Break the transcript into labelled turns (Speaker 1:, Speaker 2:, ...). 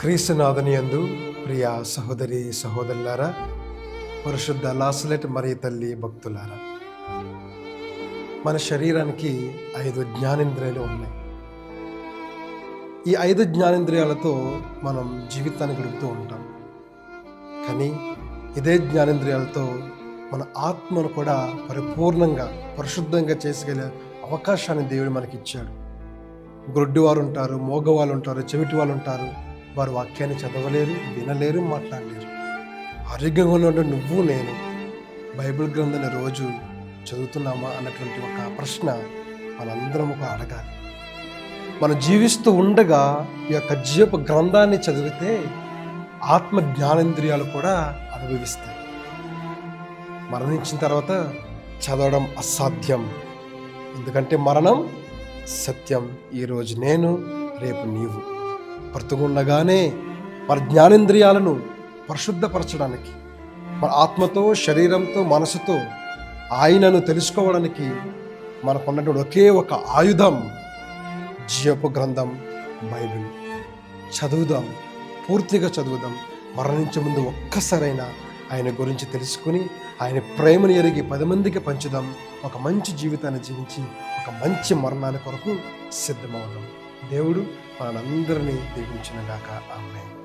Speaker 1: క్రీస్తునాథని యందు ప్రియ సహోదరి సహోదరులారా పరిశుద్ధ లాసలెట్ మరి తల్లి భక్తులారా మన శరీరానికి ఐదు జ్ఞానేంద్రియాలు ఉన్నాయి. ఈ ఐదు జ్ఞానేంద్రియాలతో మనం జీవితాన్ని గడుపుతూ ఉంటాం. కానీ ఇదే జ్ఞానేంద్రియాలతో మన ఆత్మను కూడా పరిపూర్ణంగా పరిశుద్ధంగా చేసుకెళ్ళే అవకాశాన్ని దేవుడు మనకి ఇచ్చాడు గ్రొడ్డి వారు ఉంటారు మోగవాళ్ళు ఉంటారు చెవిటి వాళ్ళు ఉంటారు. వారు వాక్యాన్ని చదవలేరు వినలేరు మాట్లాడలేరు. ఆరోగ్యంగా ఉన్న నువ్వు నేను బైబిల్ గ్రంథాన్ని రోజు చదువుతున్నామా అన్నటువంటి ఒక ప్రశ్న మనందరం ఒక అడగాలి. మనం జీవిస్తూ ఉండగా ఈ యొక్క జీవపు గ్రంథాన్ని చదివితే ఆత్మ జ్ఞానేంద్రియాలు కూడా అనుభవిస్తాయి. మరణించిన తర్వాత చదవడం అసాధ్యం. ఎందుకంటే మరణం సత్యం. ఈరోజు నేను రేపు నీవు. బ్రతుకుండగానే మన జ్ఞానేంద్రియాలను పరిశుద్ధపరచడానికి మన ఆత్మతో శరీరంతో మనసుతో ఆయనను తెలుసుకోవడానికి మనకున్నటువంటి ఒకే ఒక ఆయుధం జీవపు గ్రంథం బైబిల్. చదువుదాం పూర్తిగా చదువుదాం. మరణించే ముందు ఒక్కసారైనా ఆయన గురించి తెలుసుకుని ఆయన ప్రేమను ఎరిగి పది మందికి పంచుదాం. ఒక మంచి జీవితాన్ని జీవించి ఒక మంచి మరణాన్ని కొరకు సిద్ధమవుదాం. దేవుడు మనందరినీ దీవించినగాక. ఆమె